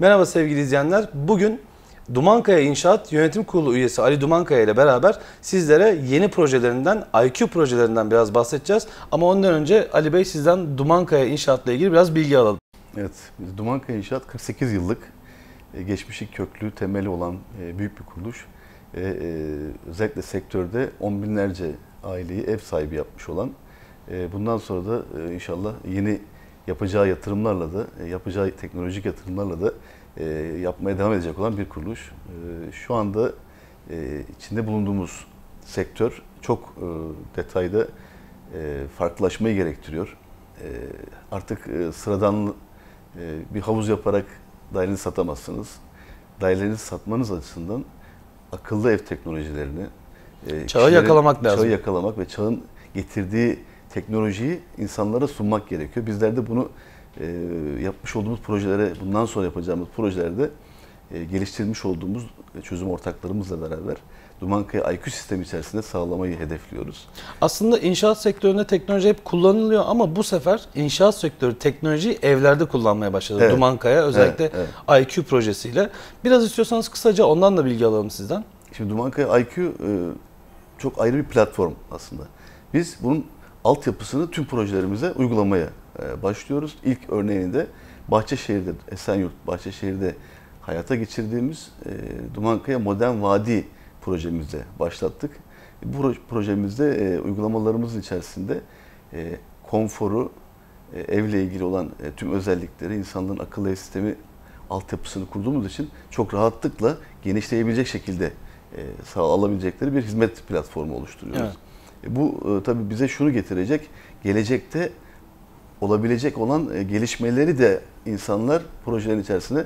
Merhaba sevgili izleyenler. Bugün Dumankaya İnşaat Yönetim Kurulu üyesi Ali Dumankaya ile beraber sizlere yeni projelerinden, IQ projelerinden biraz bahsedeceğiz. Ama ondan önce Ali Bey sizden Dumankaya İnşaat'la ilgili biraz bilgi alalım. Evet, Dumankaya İnşaat 48 yıllık e, geçmişi köklü, temeli olan e, büyük bir kuruluş. E, özellikle sektörde on binlerce aileyi ev sahibi yapmış olan, bundan sonra da inşallah yeni yapacağı yatırımlarla da, yapacağı teknolojik yatırımlarla da e, yapmaya devam edecek olan bir kuruluş. E, şu anda e, içinde bulunduğumuz sektör çok e, detayda e, farklılaşmayı gerektiriyor. E, artık e, sıradan e, bir havuz yaparak dairenizi satamazsınız. Dairelerinizi satmanız açısından akıllı ev teknolojilerini, e, Çağı yakalamak lazım. Çağı yakalamak ve çağın getirdiği teknolojiyi insanlara sunmak gerekiyor. Bizler de bunu yapmış olduğumuz projelere, bundan sonra yapacağımız projelerde e, geliştirmiş olduğumuz çözüm ortaklarımızla beraber Dumankaya IQ sistemi içerisinde sağlamayı hedefliyoruz. Aslında inşaat sektöründe teknoloji hep kullanılıyor ama bu sefer inşaat sektörü teknolojiyi evlerde kullanmaya başladı. Evet. Dumankaya özellikle Evet, IQ projesiyle. Biraz istiyorsanız kısaca ondan da bilgi alalım sizden. Şimdi Dumankaya IQ e, çok ayrı bir platform aslında. Biz bunun altyapısını tüm projelerimize uygulamaya başlıyoruz. İlk örneğini de Bahçeşehir'de, Esenyurt Bahçeşehir'de hayata geçirdiğimiz e, Dumankaya Modern Vadi projemizde başlattık. Bu pro- projemizde e, uygulamalarımızın içerisinde e, konforu, e, evle ilgili olan e, tüm özellikleri, insanlığın akıllı ev sistemi altyapısını kurduğumuz için çok rahatlıkla genişleyebilecek şekilde e, sağlayabilecekleri bir hizmet platformu oluşturuyoruz. Evet. E, Bu e, tabii bize şunu getirecek, gelecekte olabilecek olan e, gelişmeleri de insanlar projelerin içerisinde e,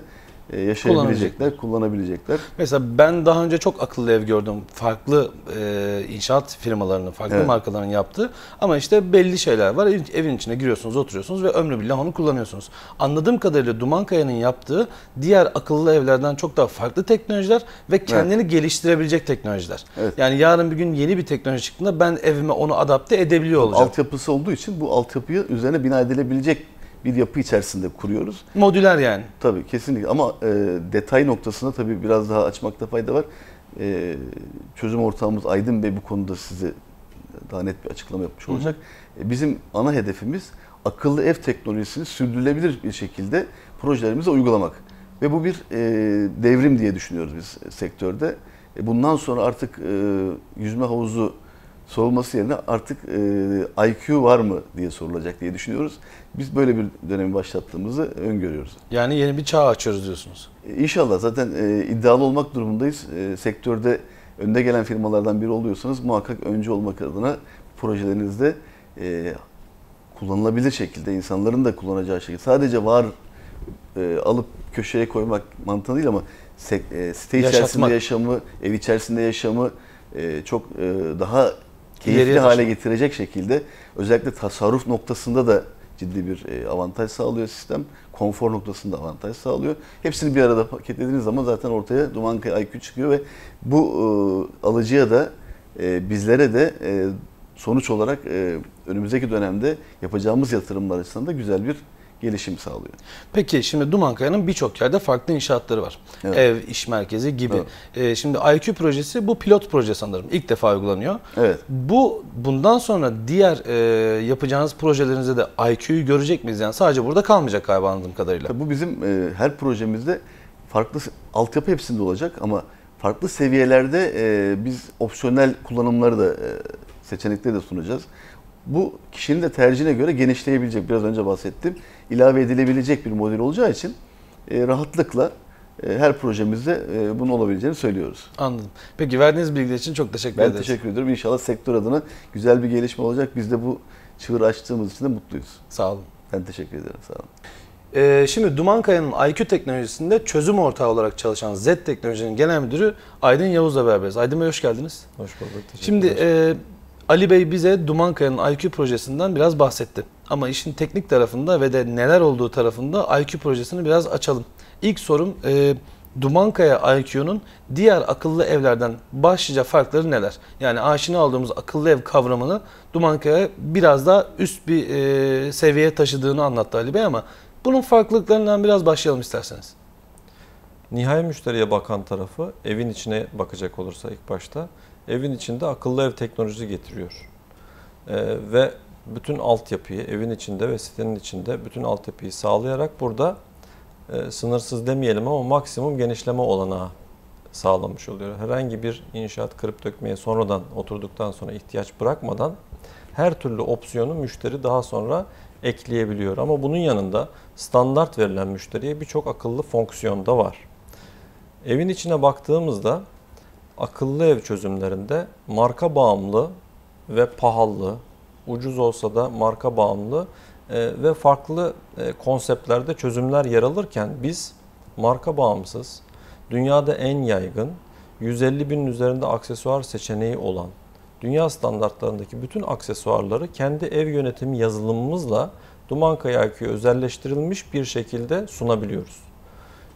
yaşayabilecekler, kullanabilecekler. Mesela ben daha önce çok akıllı ev gördüm. Farklı e, inşaat firmalarının, farklı Evet. markaların yaptığı. Ama işte belli şeyler var. Ev- Evin içine giriyorsunuz, oturuyorsunuz ve ömrü billah onu kullanıyorsunuz. Anladığım kadarıyla Dumankaya'nın yaptığı diğer akıllı evlerden çok daha farklı teknolojiler ve kendini geliştirebilecek teknolojiler. Evet. Yani yarın bir gün yeni bir teknoloji çıktığında ben evime onu adapte edebiliyor olacağım. Altyapısı olduğu için bu altyapıyı üzerine bina edilebilecek bir yapı içerisinde kuruyoruz. Modüler yani. Tabii kesinlikle ama e, detay noktasında tabii biraz daha açmakta fayda var. E, çözüm ortağımız Aydın Bey bu konuda size daha net bir açıklama yapmış olacak. E, bizim ana hedefimiz akıllı ev teknolojisini sürdürülebilir bir şekilde projelerimize uygulamak. Ve bu bir e, devrim diye düşünüyoruz biz sektörde. E, bundan sonra artık e, yüzme havuzu sorulması yerine artık e, IQ var mı diye sorulacak diye düşünüyoruz. Biz böyle bir dönemi başlattığımızı öngörüyoruz. Yani yeni bir çağ açıyoruz diyorsunuz. E, İnşallah zaten e, iddialı olmak durumundayız. E, sektörde önde gelen firmalardan biri oluyorsanız muhakkak öncü olmak adına projelerinizde e, kullanılabilir şekilde, insanların da kullanacağı şekilde sadece var e, alıp köşeye koymak mantığı değil ama sek- e, site içerisinde Yaşatmak. yaşamı, ev içerisinde yaşamı e, çok e, daha keyifli hale getirecek şekilde özellikle tasarruf noktasında da ciddi bir e, avantaj sağlıyor sistem. Konfor noktasında avantaj sağlıyor. Hepsini bir arada paketlediğiniz zaman zaten ortaya Dumankaya IQ çıkıyor ve bu e, alıcıya da e, bizlere de e, sonuç olarak e, önümüzdeki dönemde yapacağımız yatırımlar açısından da güzel bir gelişim sağlıyor. Peki şimdi Dumankaya'nın birçok yerde farklı inşaatları var. Evet. Ev, iş merkezi gibi. Evet. Ee, şimdi IQ projesi bu pilot proje sanırım. İlk defa uygulanıyor. Evet. Bu bundan sonra diğer e, yapacağınız projelerinizde de IQ'yu görecek miyiz? Yani sadece burada kalmayacak galiba anladığım kadarıyla. Tabii bu bizim e, her projemizde farklı altyapı hepsinde olacak ama farklı seviyelerde e, biz opsiyonel kullanımları da e, seçenekleri de sunacağız. Bu kişinin de tercihine göre genişleyebilecek, biraz önce bahsettim, ilave edilebilecek bir model olacağı için e, rahatlıkla e, her projemizde e, bunun olabileceğini söylüyoruz. Anladım. Peki verdiğiniz bilgiler için çok teşekkür Ben ederiz. teşekkür ediyorum. İnşallah sektör adına güzel bir gelişme olacak. Biz de bu çığır açtığımız için de mutluyuz. Sağ olun. Ben teşekkür ederim. Sağ olun. Ee, şimdi Dumankaya'nın IQ teknolojisinde çözüm ortağı olarak çalışan Z Teknoloji'nin genel müdürü Aydın Yavuz'la beraberiz. Aydın Bey hoş geldiniz. Hoş bulduk. Şimdi e, Ali Bey bize Dumankaya'nın IQ projesinden biraz bahsetti. Ama işin teknik tarafında ve de neler olduğu tarafında IQ projesini biraz açalım. İlk sorum e, Dumankaya IQ'nun diğer akıllı evlerden başlıca farkları neler? Yani aşina olduğumuz akıllı ev kavramını Dumankaya biraz daha üst bir e, seviyeye taşıdığını anlattı Ali Bey ama Bunun farklılıklarından biraz başlayalım isterseniz. Nihai müşteriye bakan tarafı evin içine bakacak olursa ilk başta evin içinde akıllı ev teknolojisi getiriyor. Ee, ve bütün altyapıyı evin içinde ve sitenin içinde bütün altyapıyı sağlayarak burada e, sınırsız demeyelim ama maksimum genişleme olanağı sağlamış oluyor. Herhangi bir inşaat kırıp dökmeye sonradan oturduktan sonra ihtiyaç bırakmadan her türlü opsiyonu müşteri daha sonra ekleyebiliyor. Ama bunun yanında standart verilen müşteriye birçok akıllı fonksiyon da var. Evin içine baktığımızda akıllı ev çözümlerinde marka bağımlı ve pahalı, ucuz olsa da marka bağımlı e, ve farklı e, konseptlerde çözümler yer alırken biz marka bağımsız, dünyada en yaygın, 150 binin üzerinde aksesuar seçeneği olan, dünya standartlarındaki bütün aksesuarları kendi ev yönetimi yazılımımızla Dumankaya IQ özelleştirilmiş bir şekilde sunabiliyoruz.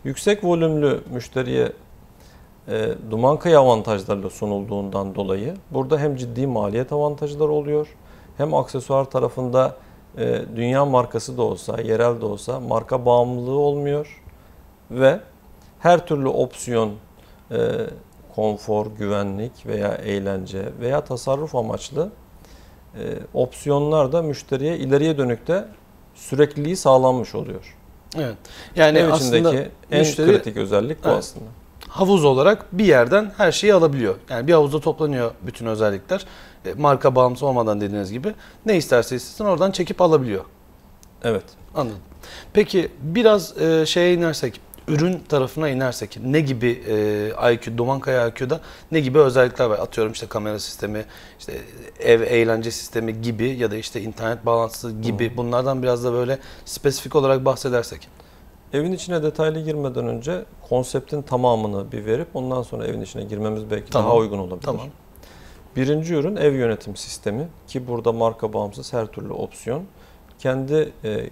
Yüksek volümlü müşteriye e, Dumankaya avantajlarla sunulduğundan dolayı burada hem ciddi maliyet avantajları oluyor hem aksesuar tarafında e, dünya markası da olsa, yerel de olsa marka bağımlılığı olmuyor ve her türlü opsiyon, e, konfor, güvenlik veya eğlence veya tasarruf amaçlı e, opsiyonlar da müşteriye ileriye dönük de sürekliliği sağlanmış oluyor. Evet. Yani Ev aslında içindeki en müşteri kritik özellik bu Evet. aslında. Havuz olarak bir yerden her şeyi alabiliyor. Yani bir havuzda toplanıyor bütün özellikler. E, marka bağımsız olmadan dediğiniz gibi ne isterse istesin oradan çekip alabiliyor. Evet. Anladım. Peki biraz e, şeye inersek, ürün tarafına inersek ne gibi e, IQ, Dumankaya IQ'da ne gibi özellikler var? Atıyorum işte kamera sistemi, işte ev eğlence sistemi gibi ya da işte internet bağlantısı gibi bunlardan biraz da böyle spesifik olarak bahsedersek. Evin içine detaylı girmeden önce konseptin tamamını bir verip ondan sonra evin içine girmemiz belki Tamam. daha uygun olabilir. Tamam. Birinci ürün ev yönetim sistemi ki burada marka bağımsız her türlü opsiyon kendi e,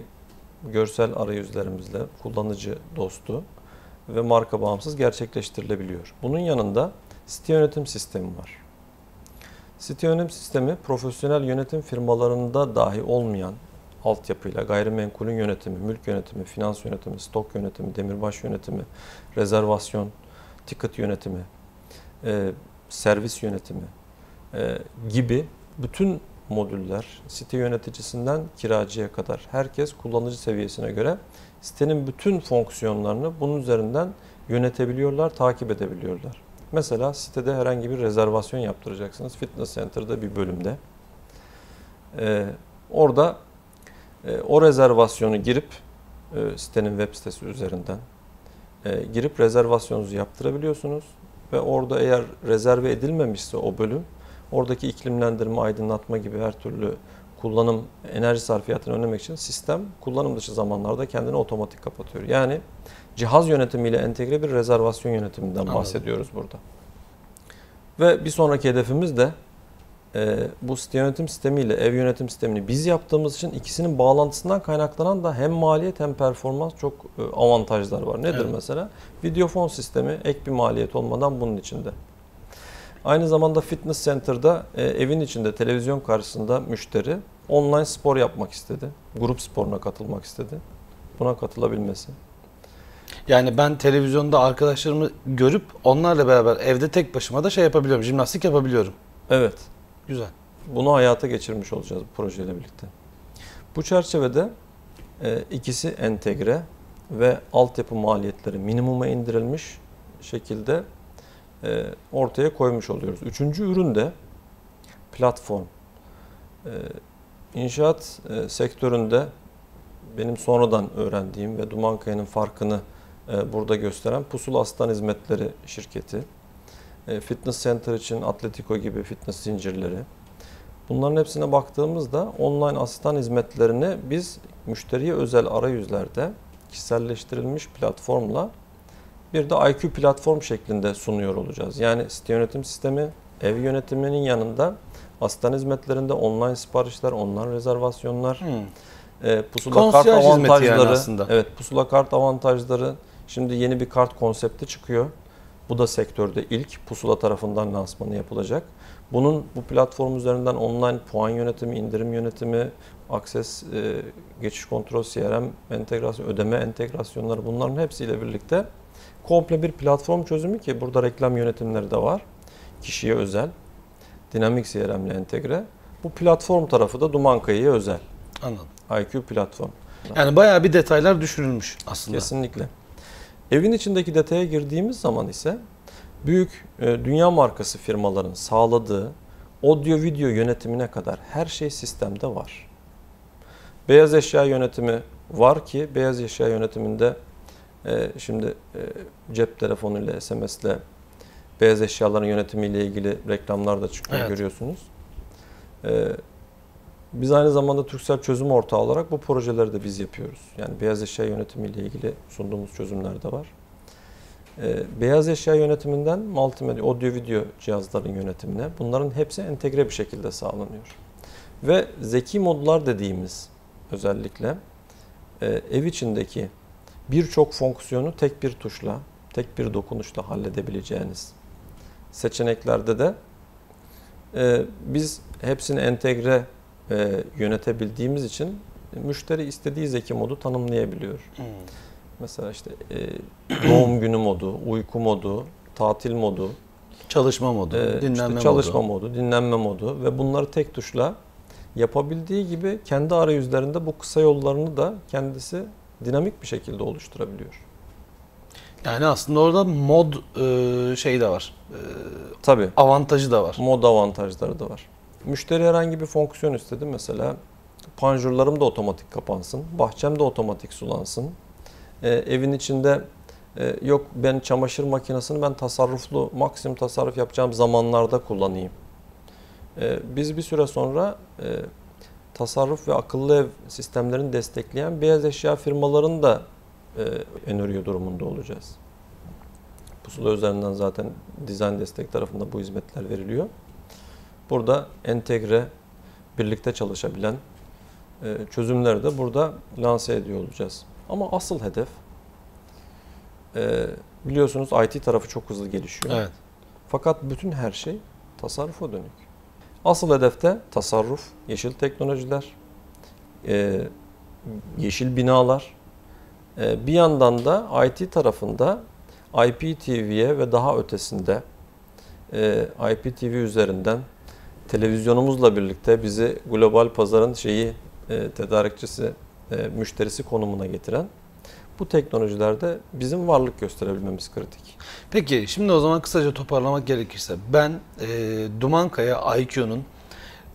görsel arayüzlerimizle kullanıcı dostu ve marka bağımsız gerçekleştirilebiliyor. Bunun yanında site yönetim sistemi var. Site yönetim sistemi profesyonel yönetim firmalarında dahi olmayan altyapıyla gayrimenkulün yönetimi, mülk yönetimi, finans yönetimi, stok yönetimi, demirbaş yönetimi, rezervasyon, ticket yönetimi, e, servis yönetimi e, gibi bütün modüller site yöneticisinden kiracıya kadar herkes kullanıcı seviyesine göre sitenin bütün fonksiyonlarını bunun üzerinden yönetebiliyorlar, takip edebiliyorlar. Mesela sitede herhangi bir rezervasyon yaptıracaksınız. Fitness Center'da bir bölümde. Ee, orada e, o rezervasyonu girip e, sitenin web sitesi üzerinden e, girip rezervasyonunuzu yaptırabiliyorsunuz. Ve orada eğer rezerve edilmemişse o bölüm oradaki iklimlendirme, aydınlatma gibi her türlü kullanım, enerji sarfiyatını önlemek için sistem kullanım dışı zamanlarda kendini otomatik kapatıyor. Yani cihaz yönetimiyle entegre bir rezervasyon yönetiminden Anladım. bahsediyoruz burada. Ve bir sonraki hedefimiz de e, bu site yönetim sistemiyle ev yönetim sistemini biz yaptığımız için ikisinin bağlantısından kaynaklanan da hem maliyet hem performans çok e, avantajlar var. Nedir Evet. mesela? Videofon sistemi ek bir maliyet olmadan bunun içinde. Aynı zamanda fitness center'da e, evin içinde televizyon karşısında müşteri online spor yapmak istedi. Grup sporuna katılmak istedi. Buna katılabilmesi. Yani ben televizyonda arkadaşlarımı görüp onlarla beraber evde tek başıma da şey yapabiliyorum. Jimnastik yapabiliyorum. Evet. Güzel. Bunu hayata geçirmiş olacağız bu projeyle birlikte. Bu çerçevede e, ikisi entegre ve altyapı maliyetleri minimuma indirilmiş şekilde e, ortaya koymuş oluyoruz. Üçüncü ürün de platform. E, inşaat e, sektöründe benim sonradan öğrendiğim ve Dumankaya'nın farkını e, burada gösteren Pusula Aslan Hizmetleri şirketi. E, fitness Center için Atletico gibi fitness zincirleri. Bunların hepsine baktığımızda online asistan hizmetlerini biz müşteriye özel arayüzlerde kişiselleştirilmiş platformla bir de IQ platform şeklinde sunuyor olacağız. Yani site yönetim sistemi, ev yönetiminin yanında asistan hizmetlerinde online siparişler, online rezervasyonlar, Hmm. e, pusula Konsiyaj kart hizmeti yani avantajları. aslında. Evet, pusula kart avantajları. Şimdi yeni bir kart konsepti çıkıyor. Bu da sektörde ilk pusula tarafından lansmanı yapılacak. Bunun bu platform üzerinden online puan yönetimi, indirim yönetimi, akses, e, geçiş kontrol, CRM entegrasyon, ödeme entegrasyonları bunların hepsiyle birlikte komple bir platform çözümü ki burada reklam yönetimleri de var. Kişiye özel, dinamik CRM ile entegre. Bu platform tarafı da Dumankaya'ya özel. Anladım. IQ platform. Yani bayağı bir detaylar düşürülmüş aslında. Kesinlikle. Evin içindeki detaya girdiğimiz zaman ise büyük e, dünya markası firmaların sağladığı audio video yönetimine kadar her şey sistemde var. Beyaz eşya yönetimi var ki beyaz eşya yönetiminde e, şimdi e, cep telefonu ile SMS ile beyaz eşyaların yönetimiyle ilgili reklamlar da çıkıyor Evet. görüyorsunuz. E, biz aynı zamanda Türksel çözüm ortağı olarak bu projeleri de biz yapıyoruz. Yani beyaz eşya yönetimiyle ilgili sunduğumuz çözümler de var. Ee, beyaz eşya yönetiminden multimedya, audio video cihazların yönetimine bunların hepsi entegre bir şekilde sağlanıyor. Ve zeki modlar dediğimiz özellikle e, ev içindeki birçok fonksiyonu tek bir tuşla, tek bir dokunuşla halledebileceğiniz seçeneklerde de e, biz hepsini entegre e, yönetebildiğimiz için müşteri istediği zeki modu tanımlayabiliyor. Hmm. Mesela işte e, doğum günü modu, uyku modu, tatil modu, Çalışma modu, e, işte dinlenme çalışma modu. modu, dinlenme modu ve bunları tek tuşla yapabildiği gibi kendi arayüzlerinde bu kısa yollarını da kendisi dinamik bir şekilde oluşturabiliyor. Yani aslında orada mod e, şey de var. E, Tabii avantajı da var. mod avantajları da var. Müşteri herhangi bir fonksiyon istedi. Mesela panjurlarım da otomatik kapansın, bahçem de otomatik sulansın. Ee, evin içinde e, yok ben çamaşır makinesini ben tasarruflu, maksimum tasarruf yapacağım zamanlarda kullanayım. Ee, biz bir süre sonra e, tasarruf ve akıllı ev sistemlerini destekleyen beyaz eşya firmalarını da e, öneriyor durumunda olacağız. Pusula üzerinden zaten dizayn destek tarafında bu hizmetler veriliyor. Burada entegre, birlikte çalışabilen e, çözümleri de burada lanse ediyor olacağız. Ama asıl hedef e, biliyorsunuz IT tarafı çok hızlı gelişiyor. Evet. Fakat bütün her şey tasarrufa dönük. Asıl hedefte tasarruf, yeşil teknolojiler, e, yeşil binalar. Bir yandan da IT tarafında IPTV'ye ve daha ötesinde IPTV üzerinden televizyonumuzla birlikte bizi global pazarın şeyi e, tedarikçisi, e, müşterisi konumuna getiren bu teknolojilerde bizim varlık gösterebilmemiz kritik. Peki şimdi o zaman kısaca toparlamak gerekirse ben e, Dumankaya IQ'nun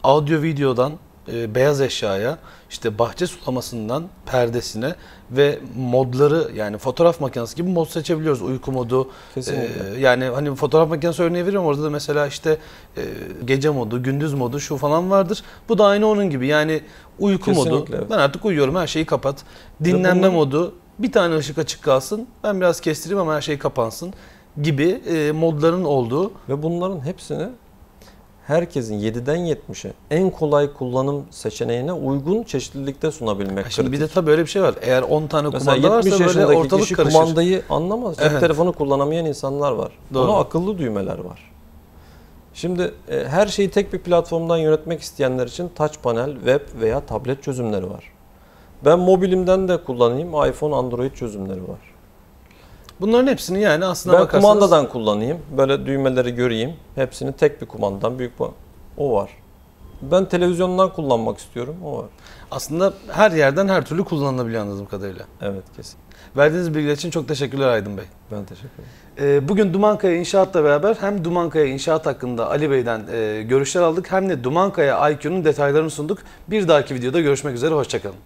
audio videodan e, beyaz eşyaya işte bahçe sulamasından perdesine ve modları yani fotoğraf makinesi gibi mod seçebiliyoruz. Uyku modu. Kesinlikle. e, yani hani fotoğraf makinesi örneği veriyorum orada da mesela işte e, gece modu, gündüz modu şu falan vardır. Bu da aynı onun gibi. Yani uyku modu. Kesinlikle, evet. Ben artık uyuyorum her şeyi kapat. Dinlenme bunları- modu. Bir tane ışık açık kalsın. Ben biraz kestireyim ama her şey kapansın gibi e, modların olduğu Ve bunların hepsini herkesin 7'den 70'e en kolay kullanım seçeneğine uygun çeşitlilikte sunabilmek Ha, Şimdi bir kritik. de tabii öyle bir şey var. Eğer 10 tane Mesela kumanda 70 varsa böyle ortalık kişi karışır. kumandayı anlamaz. Cep Evet. telefonu kullanamayan insanlar var. Doğru. Ona akıllı düğmeler var. Şimdi e, her şeyi tek bir platformdan yönetmek isteyenler için touch panel, web veya tablet çözümleri var. Ben mobilimden de kullanayım, iPhone, Android çözümleri var. Bunların hepsini yani aslına ben bakarsanız kumandadan kullanayım, böyle düğmeleri göreyim, hepsini tek bir kumandadan büyük bir o var. Ben televizyondan kullanmak istiyorum, o var. aslında her yerden her türlü kullanılabiliyor anladığım kadarıyla. Evet kesin. Verdiğiniz bilgiler için çok teşekkürler Aydın Bey. Ben teşekkür ederim. Ee, Bugün Dumankaya İnşaat'la beraber hem Dumankaya İnşaat hakkında Ali Bey'den e, görüşler aldık hem de Dumankaya IQ'nun detaylarını sunduk. Bir dahaki videoda görüşmek üzere, hoşçakalın.